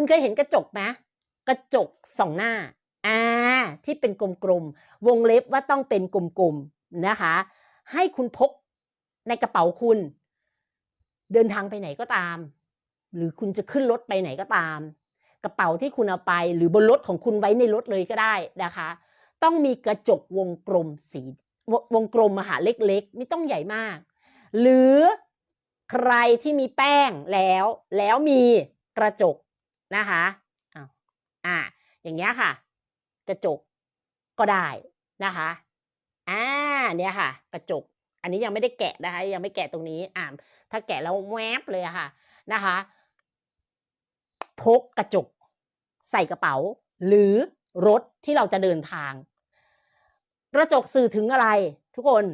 คุณเคยเห็นกระจกไหมกระจกสองหน้าอ่าที่เป็นกลมๆ วงเล็บว่าต้องเป็นกลมๆนะคะ ให้คุณพกในกระเป๋าคุณ เดินทางไปไหนก็ตาม หรือคุณจะขึ้นรถไปไหนก็ตาม กระเป๋าที่คุณเอาไป หรือบนรถของคุณไว้ในรถเลยก็ได้นะคะ ต้องมีกระจกวงกลมสีววงกลมอะค่ะเล็กๆ ไม่ต้องใหญ่มาก หรือใครที่มีแป้งแล้ว แล้วมีกระจก นะคะอ้าวอ่า อย่างเงี้ยค่ะ กระจกก็ได้นะคะอ่าเนี่ยค่ะ กระจก อันนี้ยังไม่ได้แกะนะคะ ยังไม่แกะตรงนี้อ่าถ้าแกะแล้วแวบเลยอะค่ะนะคะพกกระจก ใส่กระเป๋า หรือรถที่เราจะเดินทาง กระจกสื่อถึงอะไร ทุกคน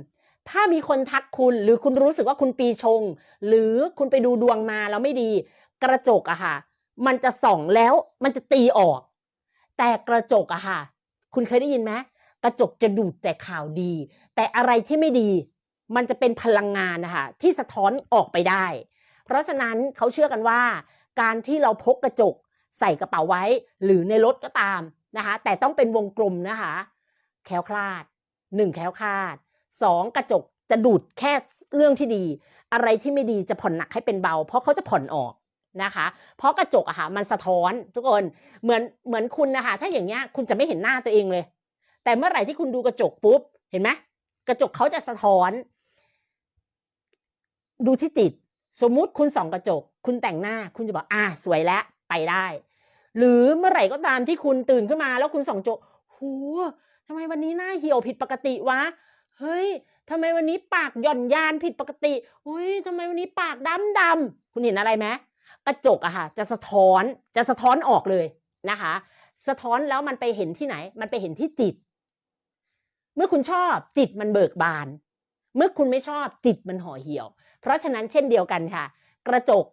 ถ้ามีคนทักคุณ หรือคุณรู้สึกว่าคุณปีชง หรือคุณไปดูดวงมาแล้วไม่ดี กระจกอะค่ะ มันจะส่องแล้วมันจะตีออก แต่กระจกอะค่ะ คุณเคยได้ยินไหมกระจกจะดูดแต่ข่าวดี แต่อะไรที่ไม่ดี มันจะเป็นพลังงานนะคะที่สะท้อนออกไปได้ เพราะฉะนั้นเขาเชื่อกันว่า การที่เราพกกระจกใส่กระเป๋าไว้ หรือในรถก็ตามนะคะ แต่ต้องเป็นวงกลมนะคะ แคล้วคลาดหนึ่งแคล้วคลาดสองกระจกจะดูดแค่เรื่องที่ดี อะไรที่ไม่ดีจะผ่อนหนักให้เป็นเบา เพราะเขาจะผ่อนออก นะคะ เพราะกระจกอะค่ะมันสะท้อนทุกคน เหมือนเหมือนคุณนะคะถ้าอย่างเงี้ยคุณจะไม่เห็นหน้าตัวเองเลย แต่เมื่อไหร่ที่คุณดูกระจกปุ๊บ เห็นไหมกระจกเขาจะสะท้อน ดูที่จิต สมมุติคุณส่องกระจก คุณแต่งหน้า คุณจะบอกอ่าสวยแล้วไปได้ หรือเมื่อไหร่ก็ตามที่คุณตื่นขึ้นมา แล้วคุณส่องกระจกโหทำไมวันนี้หน้าเหี่ยวผิดปกติวะ เฮ้ยทำไมวันนี้ปากหย่อนยานผิดปกติเฮ้ยทำไมวันนี้ปากดำดำคุณเห็นอะไรไหม กระจกอะค่ะจะสะท้อนจะสะท้อนออกเลยนะคะ สะท้อนแล้วมันไปเห็นที่ไหน มันไปเห็นที่จิต เมื่อคุณชอบจิตมันเบิกบาน เมื่อคุณไม่ชอบจิตมันห่อเหี่ยว เพราะฉะนั้นเช่นเดียวกันค่ะ กระจก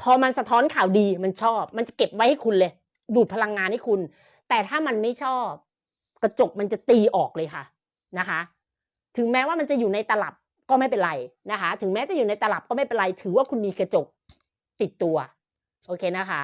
พอมันสะท้อนข่าวดีมันชอบ มันจะเก็บไว้ให้คุณเลย ดูดพลังงานให้คุณ แต่ถ้ามันไม่ชอบ กระจกมันจะตีออกเลยค่ะนะคะ ถึงแม้ว่ามันจะอยู่ในตลับก็ไม่เป็นไรนะคะ ถึงแม้จะอยู่ในตลับก็ไม่เป็นไร ถือว่าคุณมีกระจก ติดตัว โอเคนะคะ